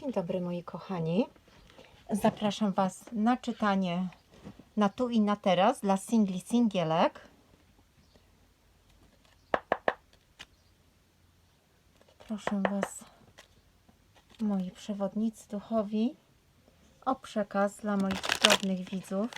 Dzień dobry moi kochani. Zapraszam Was na czytanie na tu i na teraz dla singli singielek. Proszę Was, moi przewodnicy duchowi, o przekaz dla moich drobnych widzów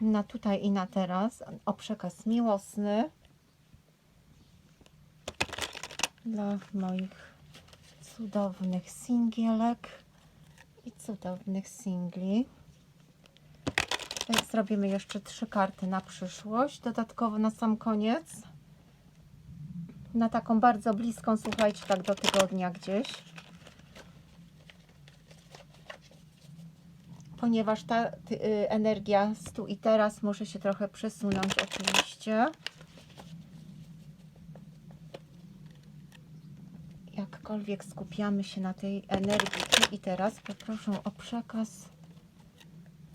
na tutaj i na teraz, o przekaz miłosny dla moich cudownych singielek i cudownych singli. Zrobimy jeszcze trzy karty na przyszłość. Dodatkowo na sam koniec. Na taką bardzo bliską, słuchajcie, tak do tygodnia gdzieś. Ponieważ ta y, energia z tu i teraz może się trochę przesunąć oczywiście. Jakkolwiek skupiamy się na tej energii tu i teraz, poproszę o przekaz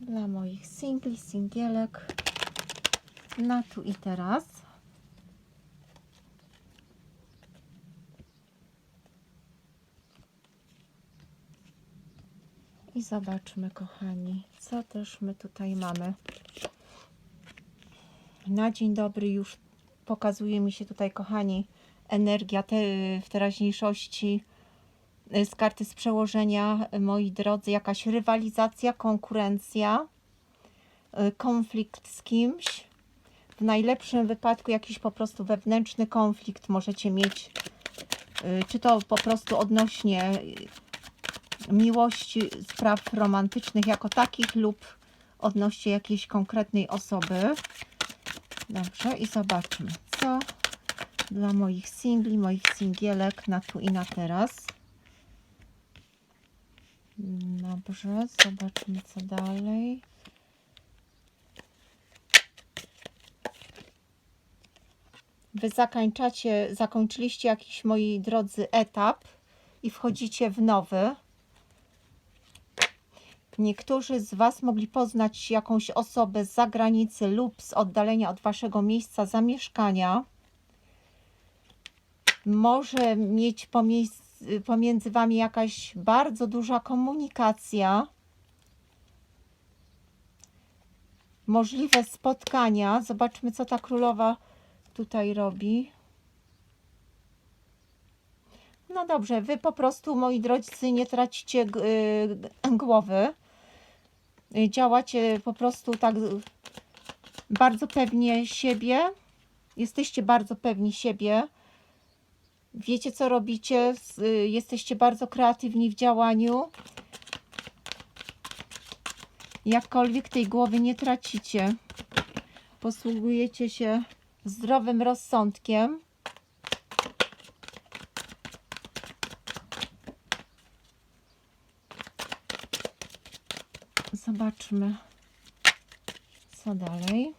dla moich singli, singielek na tu i teraz. I zobaczmy, kochani, co też my tutaj mamy. Na dzień dobry już pokazuje mi się tutaj, kochani, energia te, w teraźniejszości y, z karty z przełożenia, y, moi drodzy, jakaś rywalizacja, konkurencja, y, konflikt z kimś. W najlepszym wypadku jakiś po prostu wewnętrzny konflikt możecie mieć, czy to po prostu odnośnie miłości, spraw romantycznych jako takich lub odnośnie jakiejś konkretnej osoby. Dobrze, i zobaczmy, co dla moich singli, moich singielek na tu i na teraz. Dobrze, zobaczmy co dalej. Wy zakończacie, zakończyliście jakiś, moi drodzy, etap i wchodzicie w nowy. Niektórzy z Was mogli poznać jakąś osobę z zagranicy lub z oddalenia od Waszego miejsca zamieszkania może mieć pomiędzy Wami jakaś bardzo duża komunikacja, możliwe spotkania. Zobaczmy, co ta królowa tutaj robi. No dobrze, Wy po prostu, moi drodzy, nie tracicie y, głowy. Działacie po prostu tak bardzo pewnie siebie. Jesteście bardzo pewni siebie wiecie co robicie, y, jesteście bardzo kreatywni w działaniu. Jakkolwiek tej głowy nie tracicie. Posługujecie się zdrowym rozsądkiem. Zobaczmy, co dalej.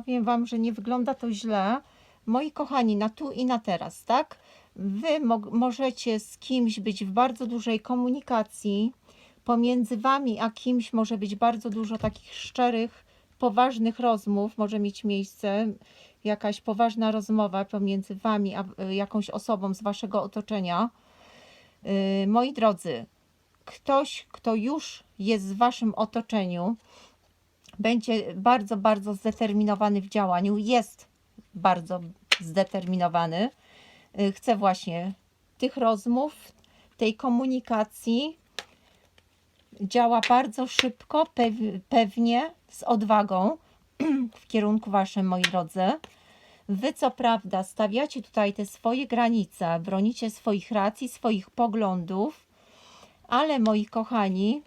Powiem Wam, że nie wygląda to źle. Moi kochani, na tu i na teraz, tak? Wy mo możecie z kimś być w bardzo dużej komunikacji. Pomiędzy Wami a kimś może być bardzo dużo takich szczerych, poważnych rozmów. Może mieć miejsce jakaś poważna rozmowa pomiędzy Wami a y, jakąś osobą z Waszego otoczenia. Yy, moi drodzy, ktoś, kto już jest w waszym otoczeniu, będzie bardzo, bardzo zdeterminowany w działaniu, jest bardzo zdeterminowany, y, chce właśnie tych rozmów, tej komunikacji, działa bardzo szybko, pewnie, z odwagą w kierunku waszym, moi drodzy. Wy co prawda stawiacie tutaj te swoje granice, bronicie swoich racji, swoich poglądów, ale moi kochani,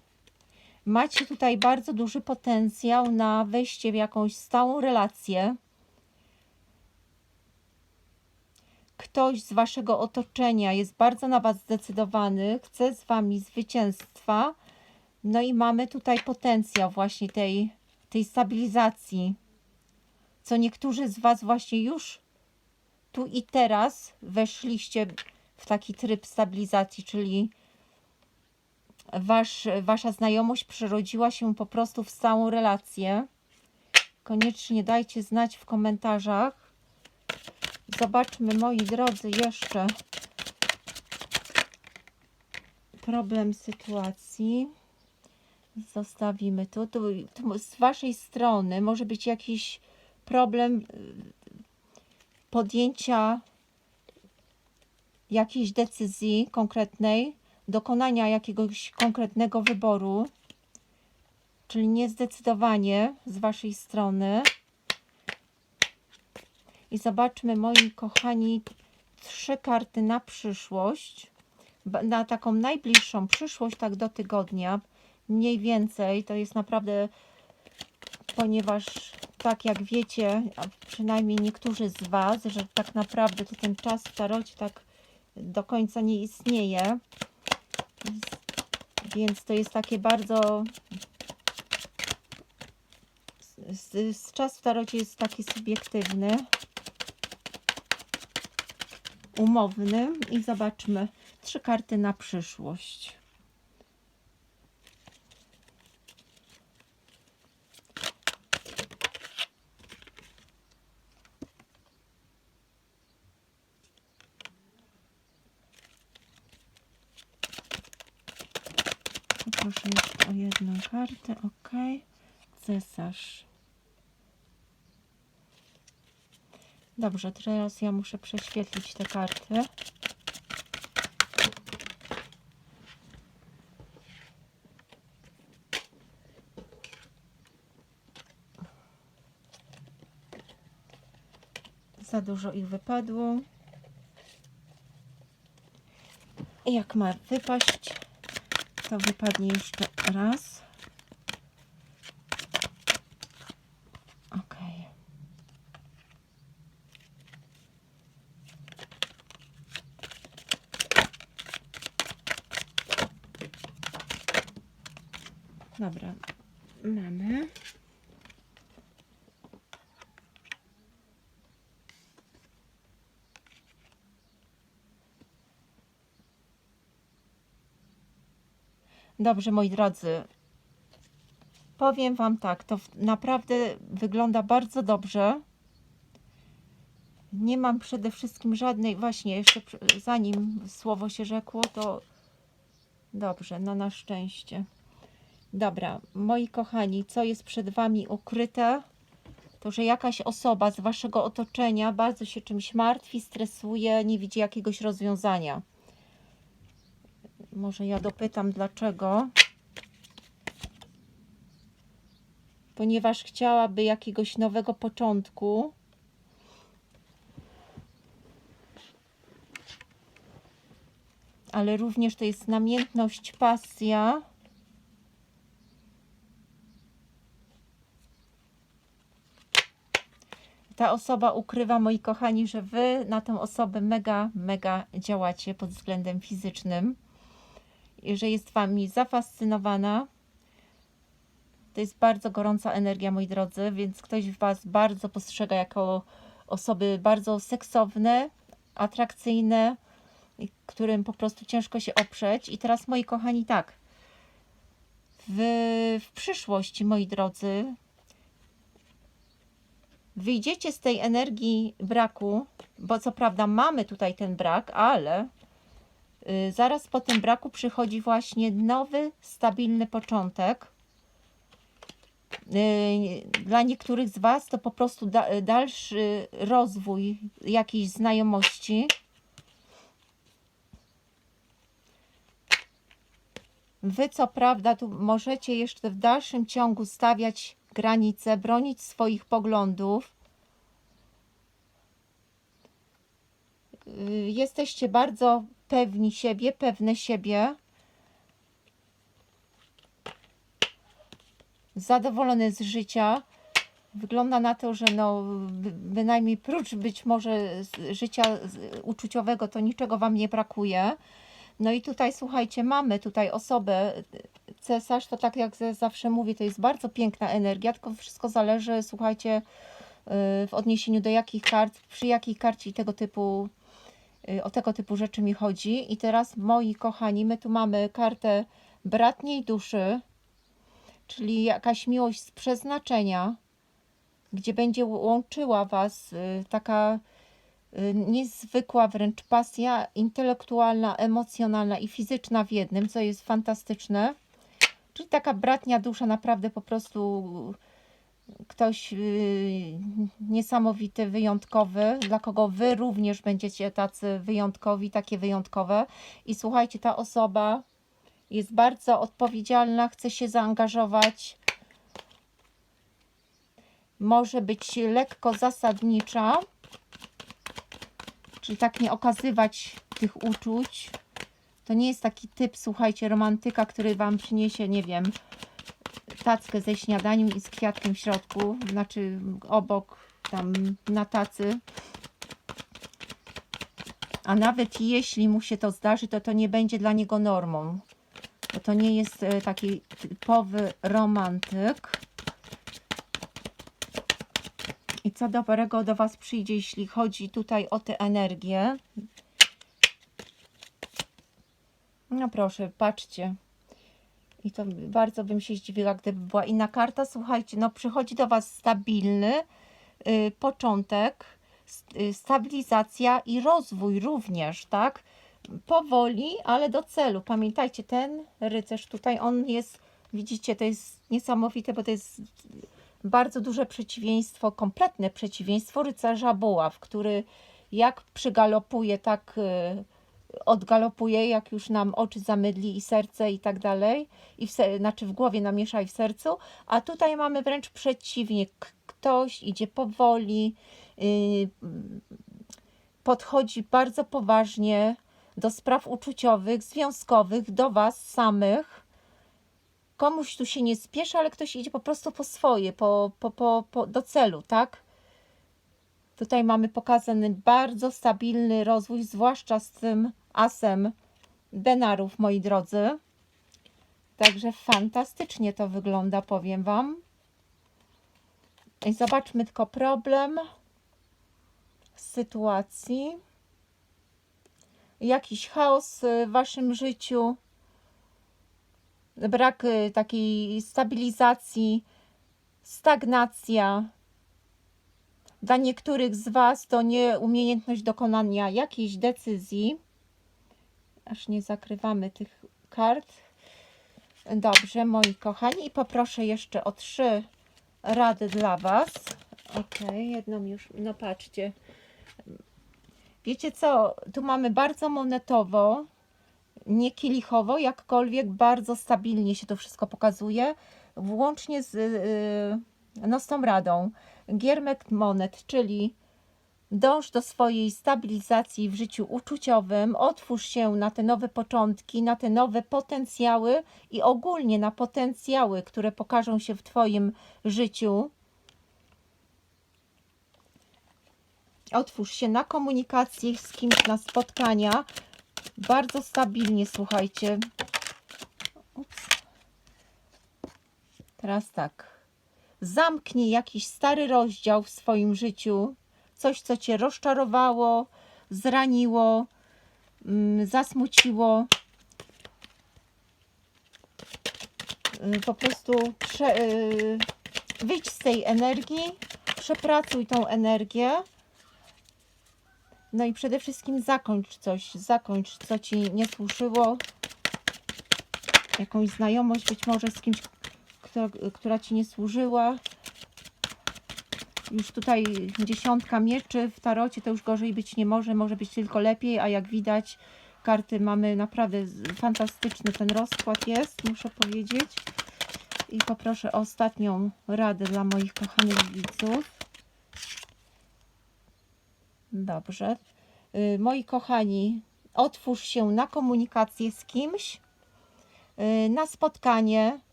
macie tutaj bardzo duży potencjał na wejście w jakąś stałą relację. Ktoś z waszego otoczenia jest bardzo na was zdecydowany, chce z wami zwycięstwa. No i mamy tutaj potencjał właśnie tej, tej stabilizacji, co niektórzy z Was właśnie już tu i teraz weszliście w taki tryb stabilizacji, czyli wasz, wasza znajomość przerodziła się po prostu w stałą relację. Koniecznie dajcie znać w komentarzach. Zobaczmy, moi drodzy, jeszcze problem sytuacji. Zostawimy tu. tu. Tu z Waszej strony może być jakiś problem y, podjęcia jakiejś decyzji konkretnej, dokonania jakiegoś konkretnego wyboru, czyli niezdecydowanie z Waszej strony. I zobaczmy, moi kochani, trzy karty na przyszłość, na taką najbliższą przyszłość, tak do tygodnia, mniej więcej. To jest naprawdę, ponieważ tak jak wiecie, a przynajmniej niektórzy z Was, że tak naprawdę to ten czas w tarocie tak do końca nie istnieje. Więc to jest takie bardzo. Z, z czas w tarocie jest taki subiektywny, umowny. I zobaczmy trzy karty na przyszłość. Proszę jeszcze o kartę. Ok. Cesarz. Dobrze, teraz ja muszę prześwietlić te karty. Za dużo ich wypadło. Jak ma wypaść, to wypadnie jeszcze raz. Ok. Dobra, mamy. Dobrze, moi drodzy. Powiem Wam tak, to naprawdę wygląda bardzo dobrze. Nie mam przede wszystkim żadnej, właśnie jeszcze zanim słowo się rzekło, to dobrze, no na szczęście. Dobra, moi kochani, co jest przed Wami ukryte? To, że jakaś osoba z Waszego otoczenia bardzo się czymś martwi, stresuje, nie widzi jakiegoś rozwiązania. Może ja dopytam dlaczego. Ponieważ chciałaby jakiegoś nowego początku. Ale również to jest namiętność, pasja. Ta osoba ukrywa, moi kochani, że wy na tę osobę mega, mega działacie pod względem fizycznym że jest Wami zafascynowana. To jest bardzo gorąca energia, moi drodzy, więc ktoś Was bardzo postrzega jako osoby bardzo seksowne, atrakcyjne, którym po prostu ciężko się oprzeć. I teraz, moi kochani, tak. W, w przyszłości, moi drodzy, wyjdziecie z tej energii braku, bo co prawda mamy tutaj ten brak, ale Y, Zaraz po tym braku przychodzi właśnie nowy, stabilny początek. Y, Dla niektórych z Was to po prostu da, dalszy rozwój jakiejś znajomości. Wy, co prawda, tu możecie jeszcze w dalszym ciągu stawiać granice, bronić swoich poglądów. Y, Jesteście bardzo pewni siebie, pewne siebie. Zadowolone z życia. Wygląda na to, że no, by- bynajmniej prócz być może życia uczuciowego, to niczego Wam nie brakuje. No i tutaj słuchajcie, mamy tutaj osobę, cesarz, to tak jak ze- zawsze mówię, to jest bardzo piękna energia, tylko wszystko zależy, słuchajcie, y, w odniesieniu do jakich kart, przy jakiej karcie i tego typu, y, o tego typu rzeczy mi chodzi. I teraz, moi kochani, my tu mamy kartę bratniej duszy, czyli jakaś miłość z przeznaczenia, gdzie będzie łączyła Was y, taka niezwykła wręcz pasja intelektualna, emocjonalna i fizyczna w jednym, co jest fantastyczne. Czyli taka bratnia dusza, naprawdę po prostu ktoś y, niesamowity, wyjątkowy, dla kogo Wy również będziecie tacy wyjątkowi, takie wyjątkowe. I słuchajcie, ta osoba jest bardzo odpowiedzialna, chce się zaangażować, może być lekko zasadnicza, czyli tak nie okazywać tych uczuć. To nie jest taki typ, słuchajcie, romantyka, który Wam przyniesie, nie wiem, tackę ze śniadaniem i z kwiatkiem w środku, znaczy obok, tam na tacy. A nawet jeśli mu się to zdarzy, to to nie będzie dla niego normą. Bo to nie jest e, taki typowy romantyk. I co dobrego do Was przyjdzie, jeśli chodzi tutaj o tę energię? No proszę, patrzcie. I to bardzo bym się zdziwiła, gdyby była inna karta. Słuchajcie, no przychodzi do Was stabilny y, początek, y, stabilizacja i rozwój również, tak? Powoli, ale do celu. Pamiętajcie, ten rycerz tutaj, on jest, widzicie, to jest niesamowite, bo to jest bardzo duże przeciwieństwo, kompletne przeciwieństwo rycerza buław, który jak przygalopuje, tak y, odgalopuje, jak już nam oczy zamydli i serce i tak dalej, i w znaczy w głowie namiesza i w sercu, a tutaj mamy wręcz przeciwnie, ktoś idzie powoli, yy, podchodzi bardzo poważnie do spraw uczuciowych, związkowych, do Was samych. Komuś tu się nie spieszy, ale ktoś idzie po prostu po swoje, po, po, po, po, do celu, tak? Tutaj mamy pokazany bardzo stabilny rozwój, zwłaszcza z tym asem denarów, moi drodzy. Także fantastycznie to wygląda, powiem Wam. I zobaczmy tylko problem sytuacji. Jakiś chaos w Waszym życiu. Brak y, takiej stabilizacji, stagnacja. Dla niektórych z Was to nieumiejętność dokonania jakiejś decyzji. Aż nie zakrywamy tych kart. Dobrze, moi kochani. I poproszę jeszcze o trzy rady dla Was. Ok, jedną już, no patrzcie. Wiecie co, tu mamy bardzo monetowo, nie kielichowo, jakkolwiek bardzo stabilnie się to wszystko pokazuje, włącznie z, yy, no, z tą radą. Giermek monet, czyli dąż do swojej stabilizacji w życiu uczuciowym, otwórz się na te nowe początki, na te nowe potencjały i ogólnie na potencjały, które pokażą się w Twoim życiu. Otwórz się na komunikację z kimś, na spotkania. Bardzo stabilnie, słuchajcie. Ups. Teraz tak. Zamknij jakiś stary rozdział w swoim życiu. Coś, co cię rozczarowało, zraniło, mm, zasmuciło. Y, Po prostu prze, y, wyjdź z tej energii, przepracuj tą energię. No i przede wszystkim zakończ coś, zakończ, co ci nie służyło. Jakąś znajomość być może z kimś, która ci nie służyła. Już tutaj dziesiątka mieczy w tarocie to już gorzej być nie może, może być tylko lepiej, a jak widać karty mamy naprawdę fantastyczny ten rozkład jest, muszę powiedzieć. I poproszę o ostatnią radę dla moich kochanych widzów. Dobrze. Y, Moi kochani, otwórz się na komunikację z kimś, y, na spotkanie,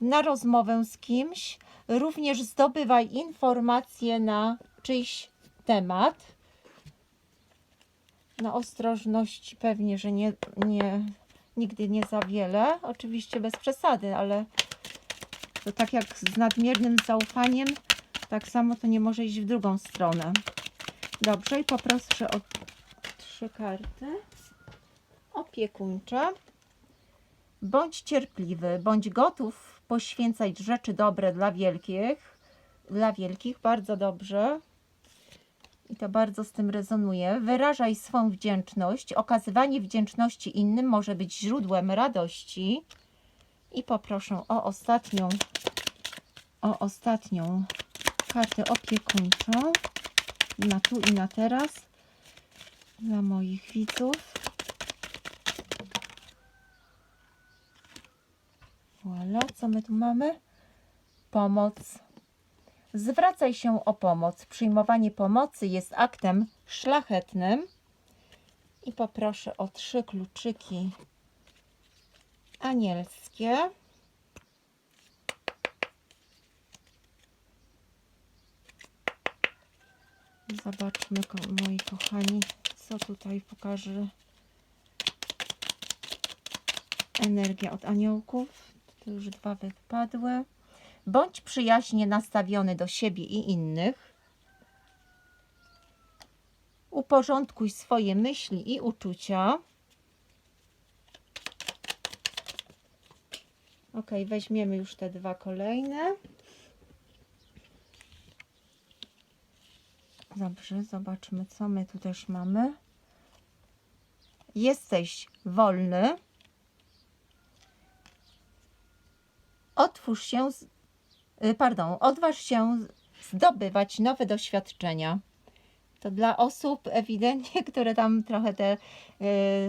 na rozmowę z kimś. Również zdobywaj informacje na czyjś temat. Na ostrożność pewnie, że nie, nie, nigdy nie za wiele. Oczywiście bez przesady, ale to tak jak z nadmiernym zaufaniem, tak samo to nie może iść w drugą stronę. Dobrze, i poproszę o trzy karty. Opiekuńcze. Bądź cierpliwy, bądź gotów poświęcać rzeczy dobre dla wielkich. Dla wielkich, bardzo dobrze. I to bardzo z tym rezonuje. Wyrażaj swą wdzięczność. Okazywanie wdzięczności innym może być źródłem radości. I poproszę o ostatnią, o ostatnią kartę opiekuńczą na tu i na teraz dla moich widzów. Co my tu mamy? Pomoc. Zwracaj się o pomoc. Przyjmowanie pomocy jest aktem szlachetnym. I poproszę o trzy kluczyki anielskie. Zobaczmy, moi kochani, co tutaj pokaże energia od aniołków. Już dwa wypadły. Bądź przyjaźnie nastawiony do siebie i innych. Uporządkuj swoje myśli i uczucia. Ok, weźmiemy już te dwa kolejne. Dobrze, zobaczmy, co my tu też mamy. Jesteś wolny. Otwórz się, z- y, pardon, odważ się zdobywać nowe doświadczenia. To dla osób ewidentnie, które tam trochę te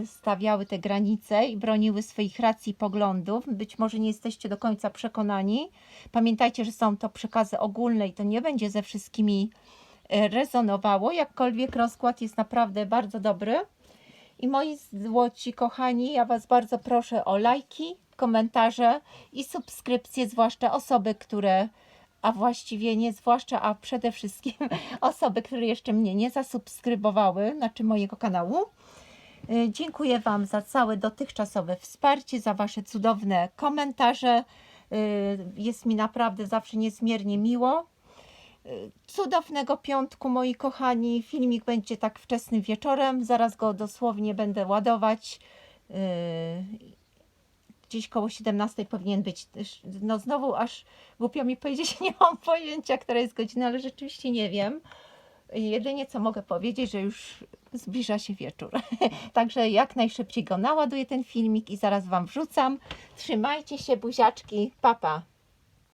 y, stawiały te granice i broniły swoich racji poglądów. Być może nie jesteście do końca przekonani. Pamiętajcie, że są to przekazy ogólne i to nie będzie ze wszystkimi y, rezonowało. Jakkolwiek rozkład jest naprawdę bardzo dobry. I moi złoci kochani, ja Was bardzo proszę o lajki, komentarze i subskrypcje, zwłaszcza osoby, które, a właściwie nie zwłaszcza, a przede wszystkim osoby, które jeszcze mnie nie zasubskrybowały, znaczy mojego kanału. Y, Dziękuję Wam za całe dotychczasowe wsparcie, za Wasze cudowne komentarze. Y, Jest mi naprawdę zawsze niezmiernie miło. Y, Cudownego piątku, moi kochani. Filmik będzie tak wczesnym wieczorem. Zaraz go dosłownie będę ładować. Gdzieś koło 17 powinien być. No znowu aż głupio mi powiedzieć, nie mam pojęcia, która jest godzina, ale rzeczywiście nie wiem. Jedynie co mogę powiedzieć, że już zbliża się wieczór. Także jak najszybciej go naładuję ten filmik i zaraz Wam wrzucam. Trzymajcie się, buziaczki, papa. Pa.